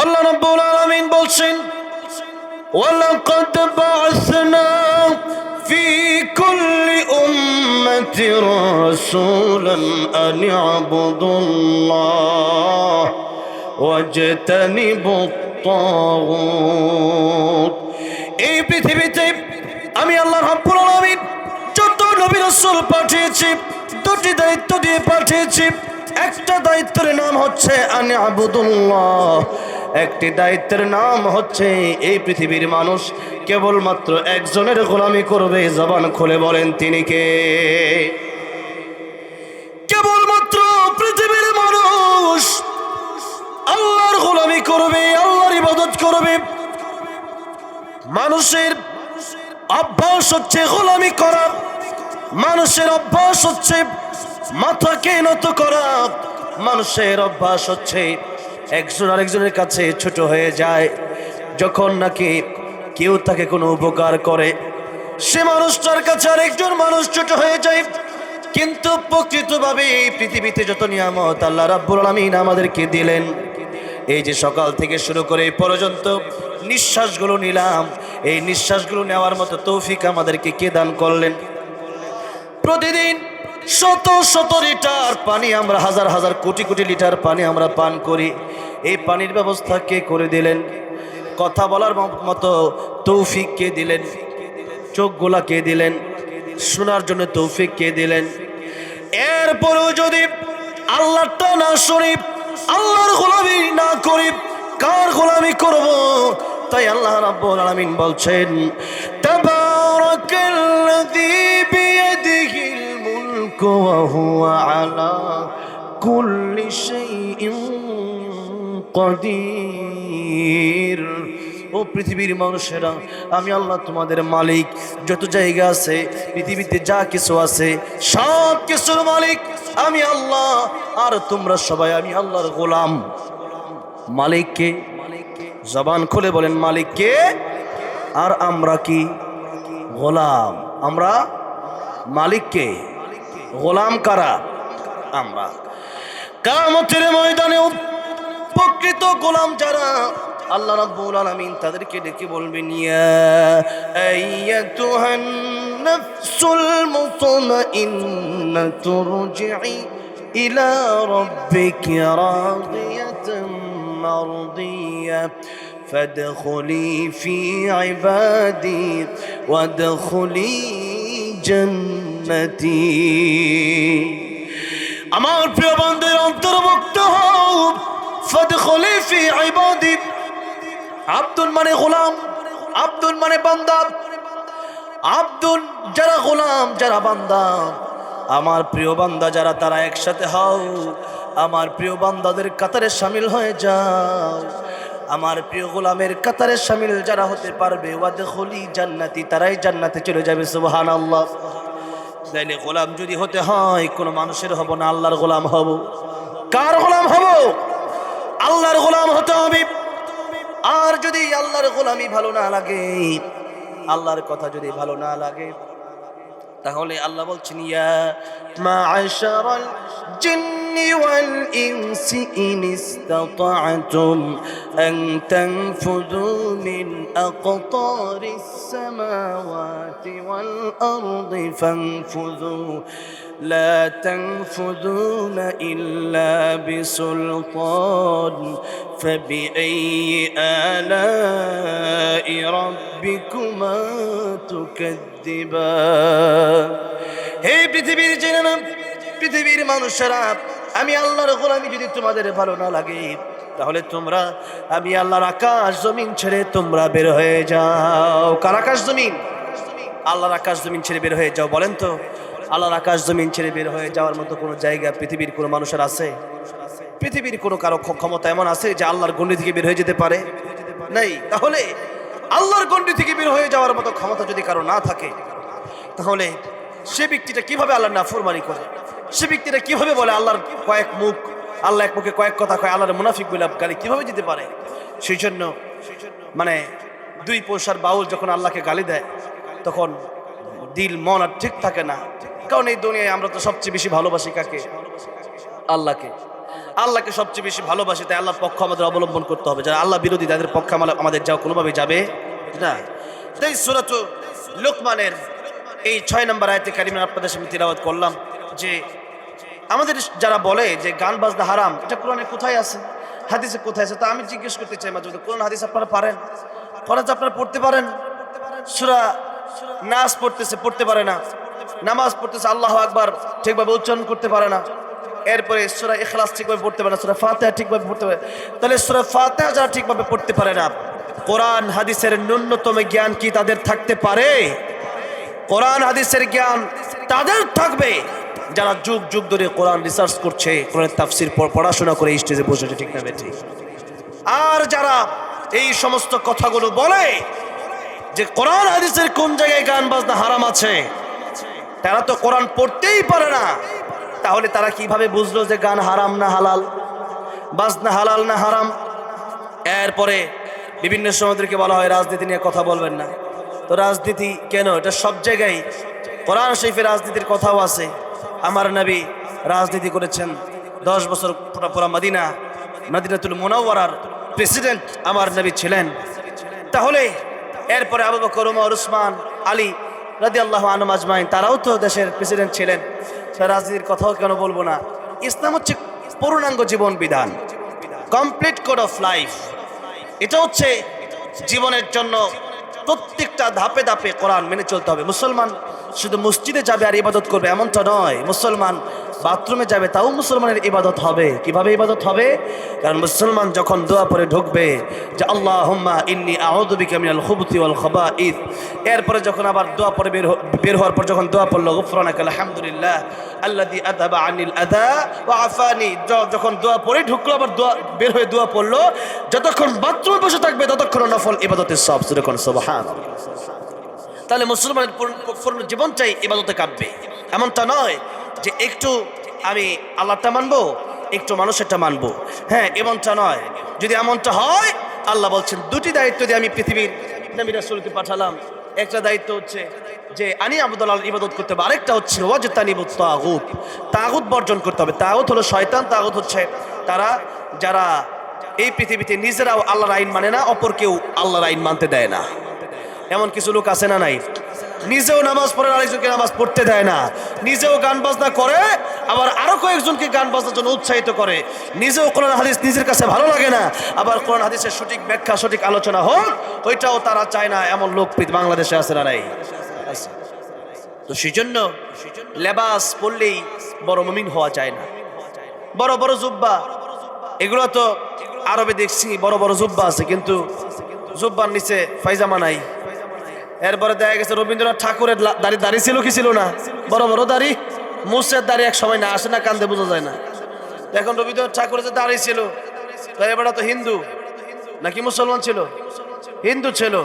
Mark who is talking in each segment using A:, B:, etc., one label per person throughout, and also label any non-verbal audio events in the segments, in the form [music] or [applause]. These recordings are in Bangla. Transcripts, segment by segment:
A: আল্লাহ রাব্বুল আলামিন বলছেন ولقد بعثنا في كل أمة رسولا أن اعبدوا الله واجتنبوا الطاغوت এই পৃথিবীতে আমি আল্লাহ রাব্বুল আলামিন যত নবী রাসূল পাঠিয়েছি দুটি দায়িত্ব দিয়ে পাঠিয়েছি একটা দায়িত্বের নাম হচ্ছে আনি আবুদুল্লাহ একটি দায়িত্বের নাম হচ্ছে এই পৃথিবীর মানুষ। কেবলমাত্র একজনের গোলামি করবে, জবান খুলে বলেন তিনি কে? কেবলমাত্র পৃথিবীর মানুষ আল্লাহর গোলামি করবে, আল্লাহর ইবাদত করবে। মানুষের অভ্যাস হচ্ছে গোলামি করা। মানুষের অভ্যাস হচ্ছে মাথাকে নত করা। মানুষের অভ্যাস হচ্ছে একজন আরেকজনের কাছে ছোট হয়ে যায়। যখন নাকি কেউ তাকে কোনো উপকার করে, সে মানুষটার কাছে আরেকজন মানুষ ছোট হয়ে যায়। কিন্তু প্রকৃতভাবে এই পৃথিবীতে যত নিয়ামত আল্লাহ রাব্বুল আলামিন আমাদেরকে দিলেন, এই যে সকাল থেকে শুরু করে পর্যন্ত নিঃশ্বাসগুলো নিলাম। এই নিঃশ্বাসগুলো নেওয়ার মতো তৌফিক আমাদেরকে কে দান করলেন? প্রতিদিন শত শত লিটার পানি আমরা, হাজার হাজার কোটি কোটি লিটার পানি আমরা পান করি। এই পানির ব্যবস্থা কে করে দিলেন? কথা বলার মতো তৌফিক কে দিলেন? চোখগুলা কে দিলেন? শোনার জন্য তৌফিক কে দিলেন? এরপরেও যদি আল্লাহটা না শুনি, আল্লাহর গোলামি না করি, কার গোলামি করব? তাই আল্লাহ রাব্বুল আলামিন বলছেন, তাবারাকাল্লাযী বিয়াদিহিল হুয়া আলা কুল্লি শাইইন কদির ও পৃথিবীর মানুষেরা, আমি আল্লাহ তোমাদের মালিক। যত জায়গা আছে, পৃথিবীতে যা কিছু আছে, সব কিছুর মালিক আমি আল্লাহ। আর তোমরা সবাই আমি আল্লাহর গোলাম। মালিককে জবান খুলে বলেন, মালিককে। আর আমরা কি গোলাম? আমরা মালিককে। গোলাম কারা আমরা কামতের ময়দানে প্রকৃত গোলাম যারা আল্লাহ রাব্বুল আলামিন তাদেরকে ডেকে বলবেন ইয়া আইয়াতুহান নাফসুল মুতমাইন্নাতু রুজিই ইলা রাব্বিকি রাদিয়াতান মারদিয়া فادخلي في عبادي وادخلي جنتي আমার প্রিয় বন্ধুর অন্তর্ভুক্ত হও ফাদখুলি ফি ইবাদি। আব্দুল মানে গোলাম, আব্দুল মানে বান্দা। আব্দুল যারা গোলাম, যারা বান্দা। আমার প্রিয় বান্দা যারা, তারা একসাথে হও। আমার প্রিয় বান্দাদের কাতারে সামিল হয়ে যাও। আমার প্রিয় গোলামের কাতারে সামিল যারা হতে পারবে, ওয়াদখুলি জান্নাতি, তারাই জান্নাতে চলে যাবে, সুবহানাল্লাহ। তাইলে গোলাম যদি হতে হয়, কোনো মানুষের হব না, আল্লাহর গোলাম হব। কার গোলাম হব? আল্লাহর গোলাম হতে হবে। আর যদি আল্লাহর গোলামি ভালো না লাগে, আল্লাহর কথা যদি ভালো না লাগে, তাহলে আল্লাহ বলছেন, ইয়া মা মা'আশারাল জিন্নি ওয়াল ইনসি ইন ইসতাতা'তুম আন তানফুযু মিন আকতারিস সামাওয়াতি ওয়াল আরদি ফানফুযু لا تنفذون إلا بسلطان فبأي آلاء ربكما تكذبان হে পৃথিবীর জেনে পৃথিবীর মানুষেরা আমি আল্লাহর গোলামি যদি তোমাদের ভালো না লাগে, তাহলে তোমরা, আমি আল্লাহর আকাশ জমিন ছেড়ে তোমরা বের হয়ে যাও। কার আকাশ জমিন? আল্লাহর আকাশ জমিন ছেড়ে বের হয়ে যাও, বলেন তো। আল্লাহর আকাশ জমিন ছেড়ে বের হয়ে যাওয়ার মতো কোনো জায়গা পৃথিবীর কোনো মানুষের আছে? পৃথিবীর কোনো কারও ক্ষমতা এমন আছে যে আল্লাহর গণ্ডি থেকে বের হয়ে যেতে পারে? নেই। তাহলে আল্লাহর গণ্ডি থেকে বের হয়ে যাওয়ার মতো ক্ষমতা যদি কারও না থাকে, তাহলে সে ব্যক্তিটা কীভাবে আল্লাহর নাফরমানি করে? সে ব্যক্তিটা কীভাবে বলে আল্লাহর কয়েক মুখ, আল্লাহ এক মুখে কয়েক কথা কয়, আল্লাহর মুনাফিক বলে গালি কীভাবে দিতে পারে? সেই জন্য মানে দুই পয়সার বাউল যখন আল্লাহকে গালি দেয়, তখন দিল মন আর ঠিক থাকে না। কারণ এই দুনিয়ায় আমরা তো সবচেয়ে বেশি ভালোবাসি কাকে? আল্লাহকে। আল্লাহকে সবচেয়ে বেশি ভালোবাসি, তাই আল্লাহর পক্ষ আমাদের অবলম্বন করতে হবে। যারা আল্লাহ বিরোধী, তাদের পক্ষে আমা- আমাদের যাও কোনোভাবে যাবে না। তাই সুরাত লোকমানের এই ছয় নম্বর আয়তে কারিমে আপনাদের সামনে তিলাওয়াত করলাম যে আমাদের যারা বলে যে গান বাজনা হারাম, এটা কোরআনে কোথায় আছে? হাদিসে কোথায় আছে? তা আমি জিজ্ঞেস করতে চাই মাঝে কোরআন হাদিস আপনারা পারেন? ফরাজ আপনারা পড়তে পারেন? সুরা নাচ পড়তেছে, পড়তে পারে না। নামাজ পড়তেছে, আল্লাহ আকবার ঠিকভাবে উচ্চারণ করতে পারে না। এরপরে সুরা ইখলাস ঠিকভাবে পড়তে পারে না, সুরা ফাতেহা ঠিকভাবে পড়তে পারে তাহলে সুরা ফাতেহা যারা ঠিকভাবে পড়তে পারে না, কোরআন হাদিসের ন্যূনতম জ্ঞান কি তাদের থাকতে পারে? কোরআন হাদিসের জ্ঞান তাদের থাকবে। যারা যুগ যুগ ধরে কোরআন রিসার্চ করছে কোরআন তাফসির পড়াশোনা করে স্টেজে বসেছে, ঠিক না বেঠি? আর যারা এই সমস্ত কথাগুলো বলে যে কোরআন হাদিসের কোন জায়গায় গান বাজনা হারাম আছে, তারা তো কোরআন পড়তেই পারে না। তাহলে তারা কীভাবে বুঝলো যে গান হারাম না হালাল? বাজনা হালাল না হারাম? এরপরে বিভিন্ন সমাজদেরকে বলা হয়, রাজনীতি নিয়ে কথা বলবেন না। তো রাজনীতি কেন? এটা সব জায়গায় কোরআন শরীফের রাজনীতির কথাও আছে। আমার নবী রাজনীতি করেছেন দশ বছর পুরা পুরা মদিনা, মদিনাতুল মোনাওয়ারার প্রেসিডেন্ট আমার নবী ছিলেন। তাহলে এরপরে আবু বকর ওমর উসমান, আলী রাদি আল্লাহ আনম আজমাইন, তারাও তো দেশের প্রেসিডেন্ট ছিলেন। তা রাজনীতির কথাও কেন বলব না? ইসলাম হচ্ছে পূর্ণাঙ্গ জীবন বিধান কমপ্লিট কোড অফ লাইফ এটা হচ্ছে জীবনের জন্য প্রত্যেকটা ধাপে ধাপে কোরআন মেনে চলতে হবে। মুসলমান শুধু মসজিদে যাবে আর ইবাদত করবে, এমনটা নয়। মুসলমান বাথরুমে যাবে, তাও মুসলমানের ইবাদত হবে। কীভাবে ইবাদত হবে? কারণ মুসলমান যখন দোয়া পরে ঢুকবে যে আল্লাহ হুম্মা ইন্নি আউদুবিকা মিনাল খাবাইথ এরপরে যখন আবার দোয়া পরে বের বের হওয়ার পর যখন দোয়া পড়ল, গুফরানাকা আলহামদুলিল্লাহ আল্লাযী আযাবা আনিল আদা ওয়া আফানি। যখন দোয়া পরে ঢুকলো, আবার দোয়া বের হয়ে দোয়া পড়ল, যতক্ষণ বাথরুমে বসে থাকবে, ততক্ষণ নফল ইবাদতের সব সুরক্ষণ সুবহান তাহলে মুসলমানের পূর্ণ পূর্ণ জীবন ইবাদতে কাঁদবে এমনটা নয় যে একটু আমি আল্লাহটা মানবো, একটু মানুষেরটা মানবো। হ্যাঁ এমনটা নয়। যদি এমনটা হয়, আল্লাহ বলছেন, দুটি দায়িত্ব দিয়ে আমি পৃথিবীর নবী রাসূলকে পাঠালাম। একটা দায়িত্ব হচ্ছে যে, আনি আবুদুল্লাহ ইবাদত করতে হবে। আরেকটা হচ্ছে ওয়াজ তানিবুত তাগুত। তাগুত বর্জন করতে হবে। তাগুত হলো শয়তান, তাগুত হচ্ছে তারা, যারা এই পৃথিবীতে নিজেরাও আল্লাহর আইন মানে না, অপর কেউ আল্লাহর আইন মানতে দেয় না। এমন কিছু লোক আছে না নাই? নিজেও নামাজ পড়ে আরেকজনকে নামাজ পড়তে দেয় না। নিজেও গান বাজনা করে, আবার আরও কয়েকজনকে গান বাজনার জন্য উৎসাহিত করে। নিজেও কোরআন হাদিস নিজের কাছে ভালো লাগে না। আবার কোরআন হাদিসের সঠিক ব্যাখ্যা, সঠিক আলোচনা হোক, ওইটাও তারা চায় না এমন লোক বাংলাদেশে আছে না নাই? তো সেই জন্য লেবাস পড়লেই বড় মমিন হওয়া যায় না। বড় বড় জুব্বা, এগুলো তো আরবে দেখছি বড় বড় জুব্বা আছে, কিন্তু জুব্বার নিচে ফাইজামা নাই। এরপরে দেখা গেছে রবীন্দ্রনাথ ঠাকুরের দাড়ি দাড়ি ছিল কি ছিল না? বড় বড় দাড়ি। মুসের দাড়ি এক সময় না, আসে না, কান্দে বোঝা যায় না। এখন রবীন্দ্রনাথ ঠাকুরের যে দাড়ি ছিল, তো এবারে তো হিন্দু। নাকি মুসলমান ছিল? হিন্দু ছিল।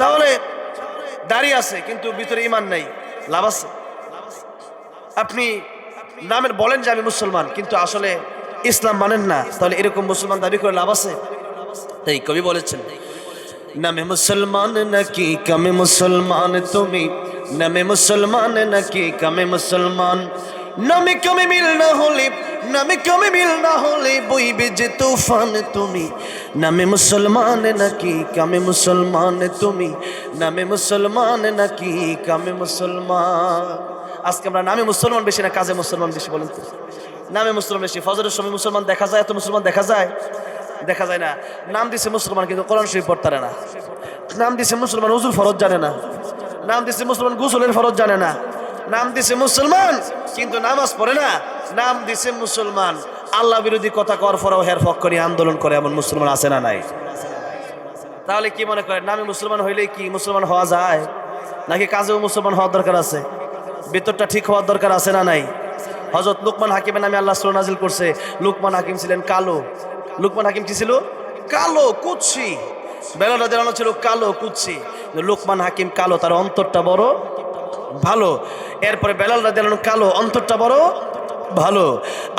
A: তাহলে দাড়ি আছে, কিন্তু ভিতরে ইমান নাই। লাভ আছে? আপনি নামের বলেন যে আমি মুসলমান, কিন্তু আসলে ইসলাম মানেন না। তাহলে এরকম মুসলমান দাবি করে লাভ আছে? তাই কবি বলেছেন নামে মুসলমান নাকি কামে মুসলমান তুমি? নামে মুসলমান নাকি কামে মুসলমান? নামে কামে মিল না হলে, নামে কামে মিল না হলে বইবে যে তুফান তুমি। নামে মুসলমান নাকি কামে মুসলমান তুমি? নামে মুসলমান নাকি কামে মুসলমান? আজকে আমরা নামে মুসলমান বেশি না কাজে মুসলমান বেশি বলেন তো। নামে মুসলমান বেশি। ফজরের সময় মুসলমান দেখা যায়, এত মুসলমান দেখা যায়? দেখা যায় না। নাম দিছে মুসলমান, কিন্তু কোরআন শরীফ পড়তে পারে না। নাম দিছে মুসলমান, উজুর ফরজ জানে না। নাম দিছে মুসলমান, গুসলের ফরজ জানে না। নাম দিছে মুসলমান, কিন্তু নামাজ পড়ে না। নাম দিছে মুসলমান, আল্লাহ বিরোধী কথা কর ফরাও হের ফক করে, আন্দোলন করে এমন মুসলমান আছে না নাই? তাহলে কি মনে করেন, নামে মুসলমান হইলে কি মুসলমান হওয়া যায়? নাকি কাজেও মুসলমান হওয়ার দরকার আছে? ভিতরটা ঠিক হওয়ার দরকার আছে না নাই? হজরত লুকমান হাকিমের নামে আল্লাহ সুর নাজিল করছে। লুকমান হাকিম ছিলেন কালো। লুকমান হাকিম কি ছিল? কালো কুচ্ছি। বেলাটা দেওয়ানো ছিল কালো কুচ্ছি। লুকমান হাকিম কালো, তার অন্তরটা বড় ভালো। এরপরে বেলাল রাজ কালো, অন্তরটা বড় ভালো।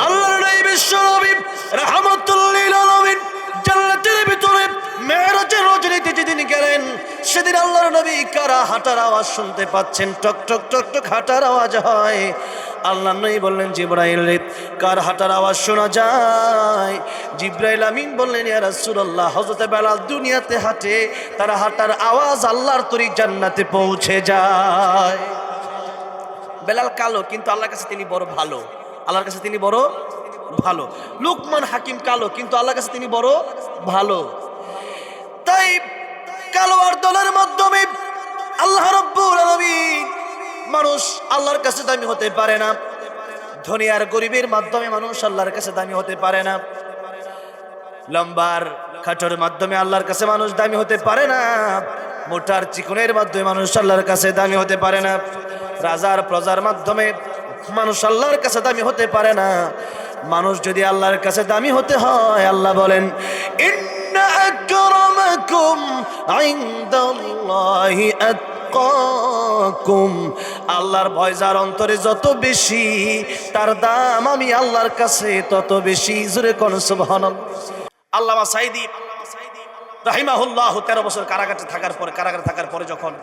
A: আল্লাহ বিশ্ব নবী রহমতুল্লিল জান্নাতের ভিতরে মেরাজের রজনীতে যেদিন গেলেন সেদিন আল্লাহর নবী কারা হাঁটার আওয়াজ শুনতে পাচ্ছেন? টক টক টক টক হাঁটার আওয়াজ হয়। আল্লাহ নই বললেন, জিব্রাইল কার হাঁটার আওয়াজ শোনা যায়? জিব্রাইল আমিন বললেন, ইয়া রাসূলুল্লাহ, হযরত বেলাল দুনিয়াতে হাঁটে, তার হাঁটার আওয়াজ আল্লাহর তরি জান্নাতে পৌঁছে যায়। বেলাল কালো, কিন্তু আল্লাহর কাছে তিনি বড় ভালো। আল্লাহর কাছে তিনি বড় ভালো। লুকমান হাকিম কালো, কিন্তু আল্লাহর কাছে তিনি বড় ভালো। কালো আর দলের মাধ্যমে আল্লাহ রব্বুল মানুষ আল্লাহর কাছে দামি হতে পারে না। ধনী আর গরিবের মাধ্যমে মানুষ আল্লাহর কাছে দামি হতে পারে না। লম্বার খাটোর মাধ্যমে আল্লাহর কাছে মানুষ দামি হতে পারে না। মোটার চিকনের মাধ্যমে মানুষ আল্লাহর কাছে দামি হতে পারে না। রাজার প্রজার মাধ্যমে মানুষ আল্লাহর কাছে দামি হতে পারে না। মানুষ যদি আল্লাহর কাছে দামি হতে হয়, আল্লাহ বলেন ইন্না আকরামাকুম ইনদাল্লাহি আতকাকুম আল্লাহর ভয় যার অন্তরে যত বেশি, তার দাম আমি আল্লাহর কাছে তত বেশি। জোরে কোন সুবহানাল্লাহ। আল্লামা সাইদি রাহিমাহুল্লাহ তেরো বছর কারাগারে থাকার পরে কারাগারে থাকার পরে যখন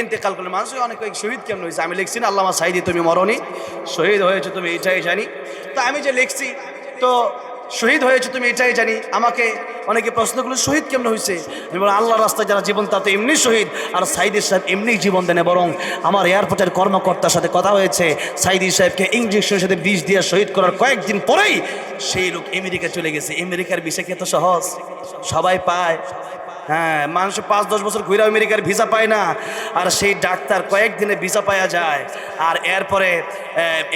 A: ইন্তেকাল করলে মানুষ অনেক শহীদ কেমন হয়েছে? আমি লিখছি না, আল্লামা সাইদি, তুমি মরনি, শহীদ হয়েছে, তুমি এটাই জানি। তো আমি যে লিখছি, তো শহীদ হয়েছে তুমি, এটাই জানি। আমাকে অনেকে প্রশ্নগুলো শহীদ কেমন হয়েছে আল্লাহ রাস্তায় যারা জীবন তাতে এমনি শহীদ। আর সাইদি সাহেব এমনি জীবন দেনে। বরং আমার এয়ারপোর্টের কর্মকর্তার সাথে কথা হয়েছে। সাইদি সাহেবকে ইঞ্জেকশনের সাথে বিষ দিয়ে শহীদ করার কয়েকদিন পরেই সেই লোক আমেরিকা চলে গেছে। আমেরিকার বিষয় এত সহজ? সবাই পায়। হ্যাঁ মানুষ পাঁচ, দশ বছর ঘুরে আমেরিকার ভিসা পায় না। আর সেই ডাক্তার কয়েকদিনে ভিসা পাওয়া যায়। আর এরপরে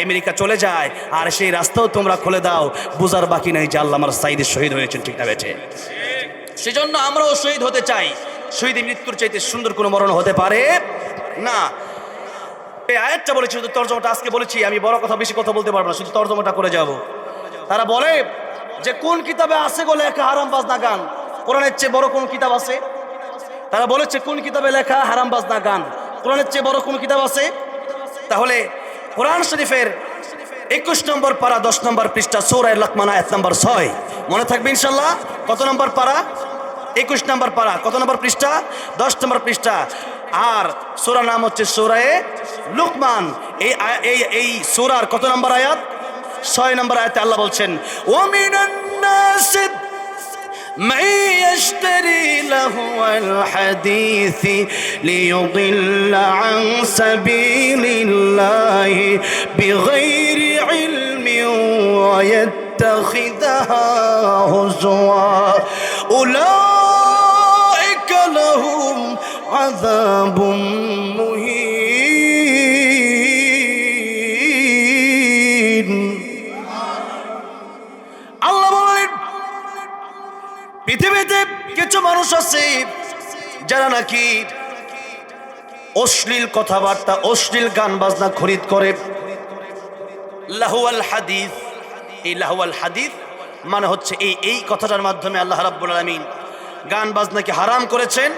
A: আমেরিকা চলে যায়। আর সেই রাস্তাও তোমরা খুলে দাও। বুঝার বাকি নেই যে আল্লাহ আমার সাইদের শহীদ হয়েছেন ঠিক না বেঠে। সেজন্য আমরাও শহীদ হতে চাই। শহীদ মৃত্যুর চাইতে সুন্দর কোনো মরণ হতে পারে না। এই আয়াতটা বলেছি, শুধু তর্জমাটা আজকে বলেছি। আমি বড় কথা, বেশি কথা বলতে পারব না, শুধু তর্জমাটা করে যাব। তারা বলে যে, কোন কিতাবে আছে গো লেখা হারাম না গান? কোরআনের চেয়ে বড় কোন কিতাব আছে? তারা বলেছে, কোন কিতাবে লেখা হারাম বাজনা গান? কোরআনের চেয়ে বড় কোন কিতাব আছে? তাহলে কোরআন শরীফের একুশ নম্বর পারা, দশ নম্বর পৃষ্ঠা সৌরায় লকমান আয়াত নম্বর ছয়। মনে থাকবে ইনশাল্লাহ? কত নম্বর পারা? একুশ নম্বর পারা, কত নম্বর পৃষ্ঠা? দশ নম্বর পৃষ্ঠা। আর সোরা নাম হচ্ছে সোরায়ে লুকমান। এই এই এই সোরার কত নম্বর আয়াত? ছয় নম্বর আয়াতে আল্লাহ বলছেন ওমিনান নাসিদ من يشتري لهو الحديث ليضل عن سبيل الله بغير علم ويتخذها هزوا. أولئك لهم عذاب মানুষ আছে, যারা নাকি অশ্লীল কথাবার্তা, অশ্লীল গান বাজনা খরিদ করে। লাহুয়াল হাদিস, এই লাহুয়াল হাদিস মানে হচ্ছে এই এই কথাটার মাধ্যমে আল্লাহ রাব্বুল আলামিন গান বাজনাকে হারাম করেছেন।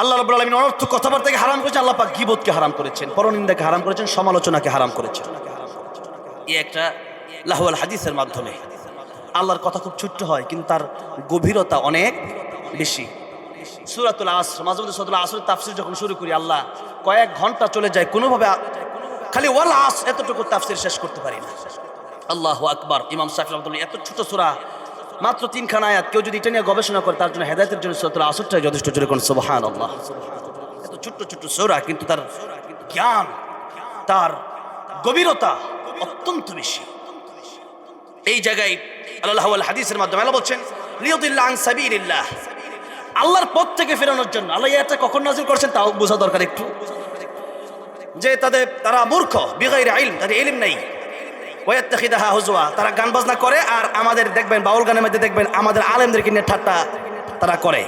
A: আল্লাহ রাব্বুল আলামিন অনর্থ কথাবার্তাকে হারাম করেছেন, আল্লাহ পাক হারাম করেছেন, পরনিন্দাকে হারাম করেছেন, সমালোচনাকে হারাম করেছেন। এই একটা লাহুয়াল হাদিসের মাধ্যমে। আল্লাহর কথা খুব ছোট্ট হয়, কিন্তু তার গভীরতা অনেক বেশি। সুরাতুল আসর, মাঝে মধ্যে সুরাতুল আসরের তাফসির যখন শুরু করি, আল্লাহ কয়েক ঘণ্টা চলে যায়, কোনোভাবে খালি ওয়াল আস এতটুকু তাফসির শেষ করতে পারি না। আল্লাহ আকবার, ইমাম রহমতুল্লাহ এত ছোট সুরা, মাত্র তিনখানা আয়াত, কেউ যদি এটা নিয়ে গবেষণা করে, তার জন্য হেদায়তের জন্য সুরাতুল আসরটাই যথেষ্ট জোরে কোন সুবহান আল্লাহ এত ছোট্ট ছোট্ট সৌরা, কিন্তু তার জ্ঞান, তার গভীরতা অত্যন্ত বেশি। এই জায়গায় হাদিসের মাধ্যমে বলছেন আল্লাহর থেকে ফেরানোর জন্য। আল্লাহ কখন করছেন তাও বোঝা দরকার একটু। যে তাদের, তারা মূর্খ তাদের ইলম নাই। হুজুয়া তারা গান বাজনা করে আর আমাদের দেখবেন, বাউল গানের মধ্যে দেখবেন, আমাদের আলেমদেরকে নিয়ে ঠাট্টা তারা করে।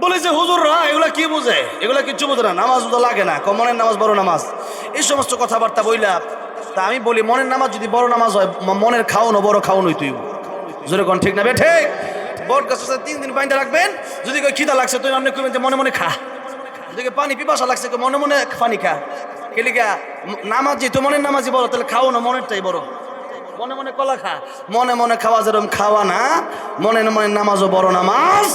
A: বলে যে, হুজুররা, এগুলা কি বুঝে? এগুলা কিচ্ছু বোঝে না। নামাজ লাগে না। কমনের নামাজ, বড় নামাজ। এই সমস্ত কথাবার্তা বইলা তা আমি বলি, মনের নামাজ যদি বড় নামাজ হয় মনের খাওয়ানো বড় খাওয়ানোই তুই জোরে কোন, ঠিক না বেঠে বট গাছের তিন দিন পানিটা রাখবেন, যদি কেউ খিদা লাগছে, তুই আপনি কইবেন যে মনে মনে খা। যদি পানি পিপাসা লাগছে মনে মনে পানি খা। কেলিকা নামাজি তো মনের নামাজি বড়, তাহলে খাও না মনেরটাই বড়। মনে মনে কলা খা। মনে মনে খাওয়া যেরকম খাওয়া না মনে মনে নামাজও বড় নামাজ,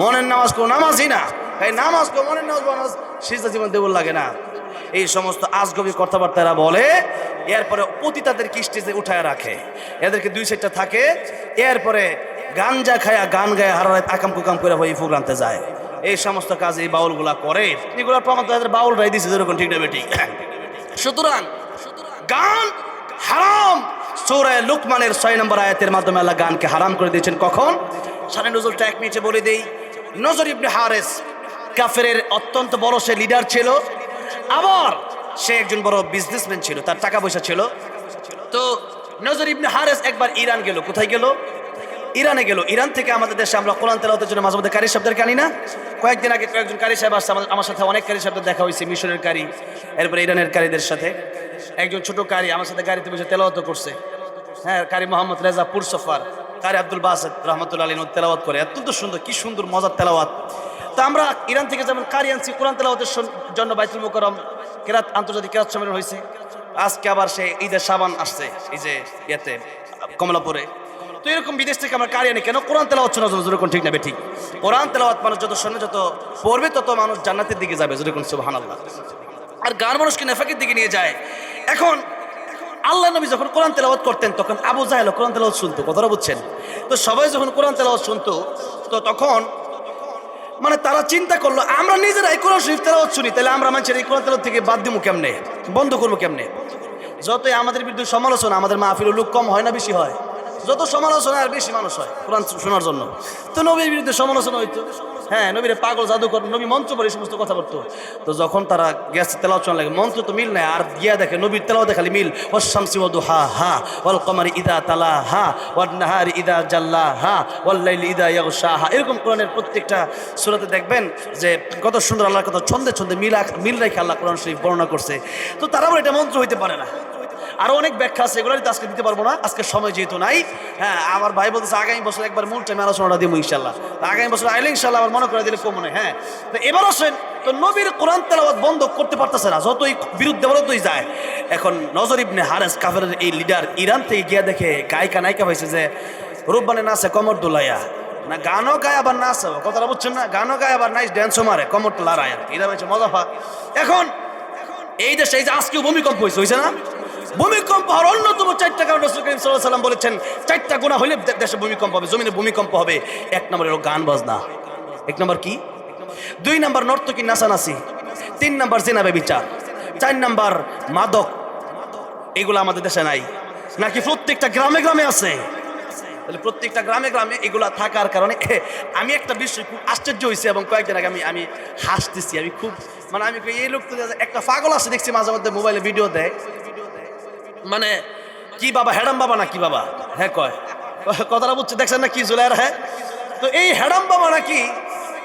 A: মনের নামাজ কোনো নামাজই না। এই নামাজ কো মনের নামাজ বড় নামাজ সিজা জীবন দেবল লাগে না। এই সমস্ত আজগবি কথাবার্তা এরা বলে, এরপরে পতিতাদেরকে স্টেজে উঠায় রাখে। এদেরকে দুই সাইডটা থাকে, এরপরে গাঞ্জা খায়া গান গায়ে হারা রাত আকাম কুকাম করে ওই ফুগ্রান্তে যায়। এই সমস্ত কাজ এই বাউলগুলা করে। এগুলোর প্রমাণ তো এদের বাউল রাই দিছে, যেরকম ঠিক না বেটি সুতরাং গান হারাম। সৌরায় লুকমানের ছয় নম্বর আয়াতের মাধ্যমে আল্লাহ গানকে হারাম করে দিয়েছেন। কখন? সাড়ে নজরুলটা এক মিনিটে বলে দেই। নজর ইবনে হারেস কাফেরের অত্যন্ত বড় সে লিডার ছিল। আবার সে একজন বড় বিজনেসম্যান ছিল, তার টাকা পয়সা ছিল। তো নজর ইবনে হারেস একবার ইরান গেল, কোথায় গেল? ইরানে গেল। ইরান থেকে আমাদের দেশে আমরা কোরআন তেলাওয়াতের জন্য মাঝে মধ্যে কারি শব্দের কানি না? কয়েকদিন আগে কয়েকজন কারি সাহেব আসছে, আমার- সাথে অনেক কারি শব্দ দেখা হয়েছে, মিশরের কারি, এরপরে ইরানের কারিদের সাথে। একজন ছোট কারি আমার সাথে গাড়িতে বসে তেলাওয়াত করছে। হ্যাঁ কারি মোহাম্মদ রেজা পুরসফার, কারি আব্দুল বাসেদ রহমতুল্লাহ আলী তেলাওয়াত করে। অত্যন্ত সুন্দর, কি সুন্দর, মজার তেলাওয়াত। তো আমরা ইরান থেকে যেমন কারি আনছি কোরআন তেলাওয়াতের জন্য বাইতুল মুকরম কেরাত, আন্তর্জাতিক কেরাত সম্মেলন হয়েছে, আজকে আবার সে ঈদের সাবান আসছে, এই যে ইয়েতে, কমলাপুরে। তো এরকম বিদেশ থেকে আমরা কারি আনি কেন কোরআন তেলাওয়াত শোনা জন্য যেরকম ঠিক না ঠিক কোরআন তেলাওয়াত মানুষ যত শোনে, যত পড়বে, তত মানুষ জান্নাতের দিকে যাবে, যেরকম সুবহান আল্লাহ আর গান মানুষকে নেফাকের দিকে নিয়ে যায়। এখন আল্লাহ নবী যখন কোরআন তেলাওয়াত করতেন, তখন আবু জাহেল কোরআন তেলাওয়াত শুনতো, কথাটা বুঝছেন? তো সবাই যখন কোরআন তেলাওয়াত শুনতো, তো তখন মানে তারা চিন্তা করল, আমরা নিজেরাই কোরআন শরীফ তারা শুনি, তাহলে আমরা মানুষের এই কোরআন থেকে বাদ দিব কেমনে? বন্ধ করব কেমনে? যতই আমাদের বিরুদ্ধে সমালোচনা, আমাদের মাহফিলের লোক কম হয় না, বেশি হয়। যত সমালোচনা, আর বেশি মানুষ হয় কোরআন শোনার জন্য। তো নবীর বিরুদ্ধে সমালোচনা হইতো। হ্যাঁ নবীরে পাগল, জাদুকর, নবী মন্ত্র পড়ে এই সমস্ত কথা বলতো। তো যখন তারা গ্যাস তেলাও শোনা লাগে, মন্ত্র তো মিল নাই, আর গিয়া দেখে নবীর তেলাও দেখালি মিল। ও শামসি ওদু হা হা ওয়াল কমারি ইদা তালা হা ওয়াল নাহারি ইদা জাল্লা হা ওয়াল্লাইল ইদা ইয়াগশা হা এরকম কোরআনের প্রত্যেকটা সুরাতে দেখবেন যে কত সুন্দর, আল্লাহর কথা ছন্দে ছন্দে মিল মিল রেখে আল্লাহ কোরআন শরীফ বর্ণনা করছে। তো তারা আবার এটা মন্ত্র হইতে পারে না। আরও অনেক ব্যাখ্যা আছে, এগুলো আজকে দিতে পারব না। আজকে সময় যেহেতু নাই। হ্যাঁ আমার ভাই বলতেছে, আগামী বছর একবার মূল টাইমে আলোচনাটা দিব ইনশাল্লাহ আগামী বছর আইলে ইনশাল্লাহ আমার মনে করে দিলে কম মনে হ্যাঁ। তো এবার আসেন, তো নবীর কোরআন তেলাওয়াত বন্ধ করতে পারতেছে না, যতই বিরুদ্ধে বলতই যায়। এখন নজর ইবনে হারেস কাফেরের এই লিডার ইরান থেকে গিয়া দেখে গায়িকা নায়িকা হয়েছে যে রূপবানে নাচে কমর দোলাইয়া। না, গানও গায় আবার নাচ, কথাটা বুঝছেন না? গানও গায় আবার নাইস ড্যান্সও মারে কমর আর এরা হচ্ছে মজা পা এখন, এই দেশে এই যে আজকেও ভূমিকম্প হয়েছে হয়েছে না? ভূমিকম্প হওয়ার অন্যতম চারটা কারণ রসুল করিম সাল্লাহ সাল্লাম বলেছেন, চারটা গুণা হলে দেশে ভূমিকম্প হবে, জমিনে ভূমিকম্প হবে। এক নম্বর হলো গান বাজনা। এক নম্বর কি? দুই নম্বর নর্তকী নাচানাচি। তিন নম্বর জেনাবে বিচার চার নম্বর মাদক। এগুলো আমাদের দেশে নাই। নাকি প্রত্যেকটা গ্রামে গ্রামে আছে? প্রত্যেকটা গ্রামে গ্রামে এগুলা থাকার কারণে [laughs] আমি একটা বিষয় খুব আশ্চর্য হয়েছি এবং কয়েকদিন আগে আমি আমি হাসতেছি। আমি খুব মানে আমি এই লোক একটা পাগল আছে দেখছি মাঝে মধ্যে মোবাইলে ভিডিও দেয়। মানে কি বাবা, হ্যাডাম বাবা না কি বাবা? হ্যাঁ কয়। কথাটা বুঝছে, দেখছেন না কি জুলাইয়ের হ্যাঁ? তো এই হ্যাডাম বাবা নাকি,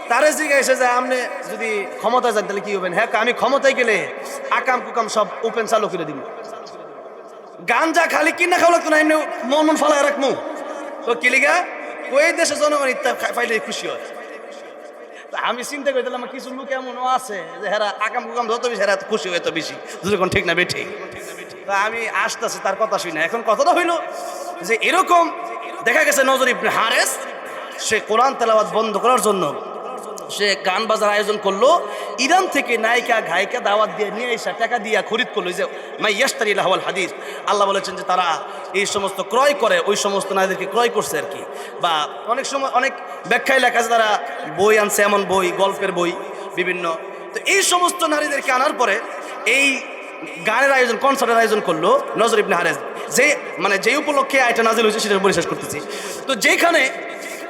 A: তারে জিজ্ঞাসা যে, আপনি যদি ক্ষমতায় যান, তাহলে কি হবেন? হ্যাঁ আমি ক্ষমতায় গেলে আকাম কুকাম সব ওপেন চালু করে দিব। গাঞ্জা খালি কিনা খাওয়া লাগতো না, এমনি মন মন ফালায় রাখমু। তো কিলিগা ওই দেশে জনগণ ইত্যা পাইলে খুশি হয়। তা আমি চিন্তা করে দিলাম কিছু লোক এমনও আছে যে, হেরা আকাম কুকাম যত বেশি, হেরা খুশি হয় এত বেশি। যখন ঠিক না বেঠি? তা আমি আসতেছি, তার কথা শুনি এখন কথাটা হইল যে এরকম দেখা গেছে নজর ইবনে হারেস, সে কোরআন তেলাওয়াত বন্ধ করার জন্য সে গান বাজার আয়োজন করল, ইরান থেকে নায়িকা গায়িকা দাওয়াত দিয়ে নিয়ে এসে টাকা দিয়ে খরিদ করল যে মাই ইয়াস্তারি লাহওয়াল হাদিস। আল্লাহ বলেছেন যে তারা এই সমস্ত ক্রয় করে, ওই সমস্ত নারীদেরকে ক্রয় করছে আর কি। বা অনেক সময় অনেক ব্যাখ্যায় লেখা আছে, তারা বই আনছে, এমন বই, গল্পের বই, বিভিন্ন। তো এই সমস্ত নারীদেরকে আনার পরে এই গানের আয়োজন কনসার্টের আয়োজন করল নজর ইবনে হারেজ। যে মানে যে উপলক্ষে আয়টা নাজিল হয়েছে সেটা পরিশেষ করতেছি। তো যেখানে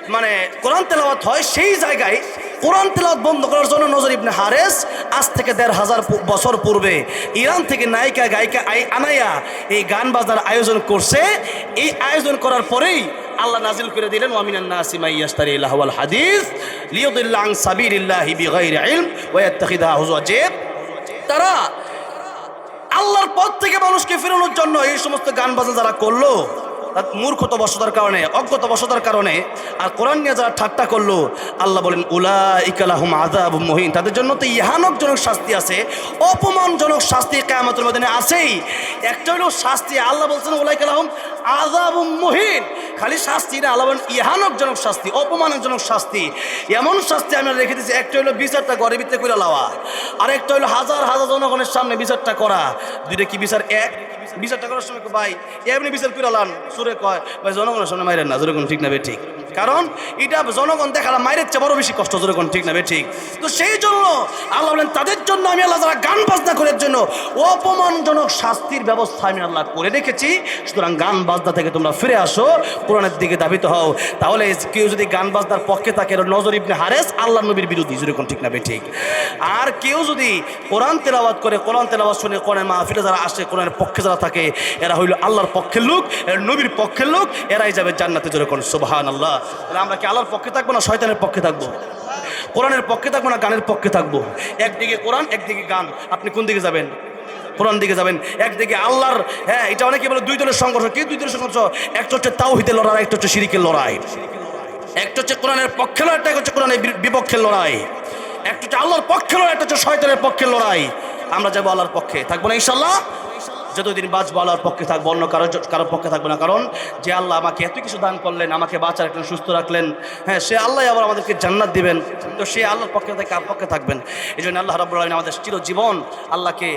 A: মানে কোরআন তেলাওয়াত হয় সেই জায়গায় কোরআন তেলাওয়াত বন্ধ করার জন্য নজর ইবনে হারেস আজ থেকে দেড় হাজার বছর পূর্বে ইরান থেকে নায়িকা, গায়িকা আই- আনাইয়া এই গান বাজার আয়োজন করছে। এই আয়োজন করার পরেই আল্লাহ নাজিল করে দিলেন, ওয়ামিনান নাসি মাই ইয়াশতারি লাহওয়াল হাদিস লিয়ুদিল্লা আন সাবিলিল্লাহি বিগাইরি ইলম ওয়া ইয়াত্তাখিদা হুজুয়া যে তারা আল্লাহর পথ থেকে মানুষকে ফেরানোর জন্য এই সমস্ত গান বাজা যারা করল মূর্খত বসতার কারণে অজ্ঞত বসতার কারণে, আর কোরআন নিয়ে যারা ঠাট্টা করল, আল্লাহ বলেন উলা ইকালাহুম আদাব মহিন। তাদের জন্য তো ইহানকজনক শাস্তি আছে, অপমানজনক শাস্তি কেয়ামতের মধ্যে আছেই। একটা হলো শাস্তি, আল্লাহ বলছেন উলা কালাহুম আজাব মুহিন। খালি শাস্তি না আল্লাহ বলেন ইহানকজনক শাস্তি, অপমানজনক শাস্তি। এমন শাস্তি আমি রেখে দিয়েছি, একটা হলো বিচারটা ঘরের ভিতরে করে লাওয়া আর একটা হলো হাজার হাজার জনগণের সামনে বিচারটা করা। দুইটা কি বিচার এক? বিচারটা করার সময় ভাই, এমনি বিচার করে লান। সুরে কয়, ভাই, জনগণের সামনে মাইরেন না, যেরকম ঠিক না বে ঠিক। কারণ এটা জনগণ দেখালা মায়ের চেয়ে বড় বেশি কষ্ট, যেরকম ঠিক না ঠিক। তো সেই জন্য আল্লাহ বলেন, তাদের জন্য আমি আল্লাহ যারা গান বাজনা করার জন্য অপমানজনক শাস্তির ব্যবস্থা আমি আল্লাহ করে রেখেছি। সুতরাং গান বাজনা থেকে তোমরা ফিরে আসো, কোরআনের দিকে দাবিত হও। তাহলে কেউ যদি গান বাজনার পক্ষে থাকে নজর ইবনে হারেস আল্লাহ নবীর বিরোধী যেরকম ঠিক না ঠিক। আর কেউ যদি কোরআন তেলাওয়াত করে, কোরআন তেলাওয়াত শুনে কোরআন মাহফিলে যারা আসে, কোরআনের পক্ষে যারা থাকে, এরা হইল আল্লাহর পক্ষের লোক, এর নবীর পক্ষের লোক, এরাই যাবে জান্নাতে যেরকম সুবহান আল্লাহ তাহলে আমরা কি আল্লাহর পক্ষে থাকব না শয়তানের পক্ষে থাকব? কোরআনের পক্ষে থাকব না গানের পক্ষে থাকব? একদিকে কোরআন, একদিকে গান। আপনি কোন দিকে যাবেন? কোরআন দিকে যাবেন। একদিকে আল্লাহর হ্যাঁ এটা অনেকে বলে দুই দলের সংঘর্ষ। কি দুই দলের সংঘর্ষ? একটা হচ্ছে তাওহিদের লড়াই, একটা হচ্ছে শিরিকের লড়াই। একটা হচ্ছে কোরআনের পক্ষে লড়াই, একটা হচ্ছে কোরআনের বিপক্ষের লড়াই। একটা হচ্ছে আল্লাহর পক্ষে লড়াই, একটা হচ্ছে শয়তানের পক্ষে লড়াই। আমরা যাব আল্লাহর পক্ষে। থাকব না ইনশাল্লাহ যতদিন বাঁচবো আল্লাহর পক্ষে থাকব, অন্য কারও কারোর পক্ষে থাকব না। কারণ যে আল্লাহ আমাকে এত কিছু দান করলেন, আমাকে বাঁচা রাখলেন সুস্থ রাখলেন হ্যাঁ সে আল্লাহ আবার আমাদেরকে জান্নাত দিবেন। তো সে আল্লাহর পক্ষে থেকে পক্ষে থাকবেন। এই জন্য আল্লাহ রাবুল আলমিন আমাদের চিরজীবন আল্লাহকে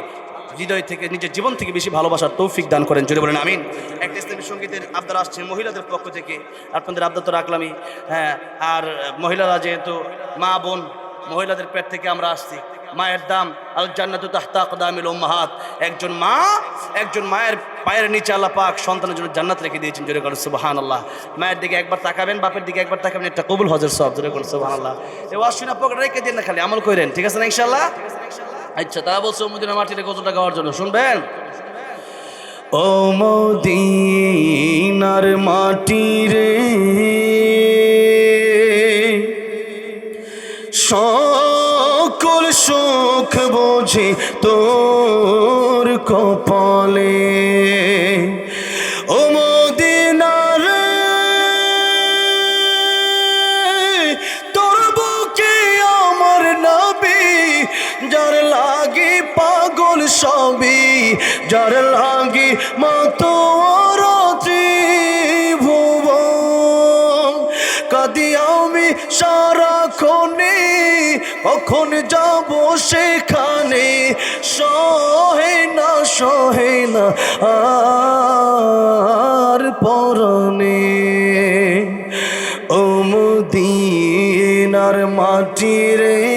A: হৃদয় থেকে, নিজের জীবন থেকে বেশি ভালোবাসার তৌফিক দান করেন। জুড়ে বলেন, আমিন। একটা ইসলামী সঙ্গীতের আবদার আসছে মহিলাদের পক্ষ থেকে। আপনাদের আবদার তো রাখলামই। হ্যাঁ আর মহিলারা যেহেতু মা, বোন, মহিলাদের পেট থেকে আমরা আসছি। মায়ের দাম আল জান্নাতু তাহতা আকদামিল উম্মাহাত। একজন মা, একজন মায়ের পায়ের নিচে আল্লাহ পাক সন্তানের জন্য জান্নাত রেখে দিয়েছেন। জোরে করেন সুবহানাল্লাহ। মায়ের দিকে একবার তাকাবেন, বাপের দিকে একবার তাকাবেন, একটা কবুল হজর সব জোরে করেন সুবহানাল্লাহ। এই ওয়াজ শুনে পকেট রেখে দিন না খালি, আমল করেন ঠিক আছে না ইনশাআল্লাহ? আচ্ছা তা বলছে মদিনা মাটিতে কত গাওয়ার জন্য শুনবেন? ও মদিনার মাটি রে সকল সুখ বোঝে তোর কপালে। যার লাগি মতো ভুবন কাদি আমি সারাক্ষণে, কখন যাব সেখানে? সহে না সহে না, আর পরনে। ও মদিনার মাটি রে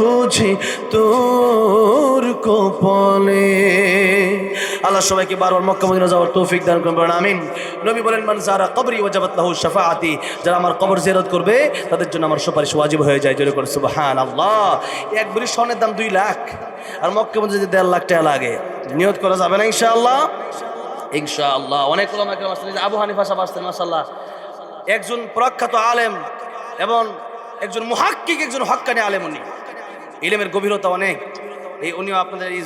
A: বুঝি তোর কপালে। আল্লাহ সবাইকে বারবার মক্কা মদিনা যাওয়ার তৌফিক দান করবেন আমিন। নবী বলেন, মান যারা কবরি ওয়াজাবাত লাহু শাফাআতি। যারা আমার কবর জিয়ারত করবে, তাদের জন্য আমার সুপারিশ ওয়াজিব হয়ে যায়, জোরে করে সুবহানাল্লাহ। এক ভরি স্বর্ণের দাম দুই লাখ, আর মক্কা মদিনা যদি দেড় লাখ টাকা লাগে, নিয়ত করা যাবে না, ইনশাআল্লাহ? ইনশাআল্লাহ। অনেক ওলামা কেরাম আসছেন আবু হানিফা সাহেব আসছেন, মাশাআল্লাহ। একজন প্রখ্যাত আলেম এবং একজন মুহাক্কিক, একজন হক্কানি আলেম উনি। ইলেমের গভীরতা অনেক। এই উনিও আপনাদের এই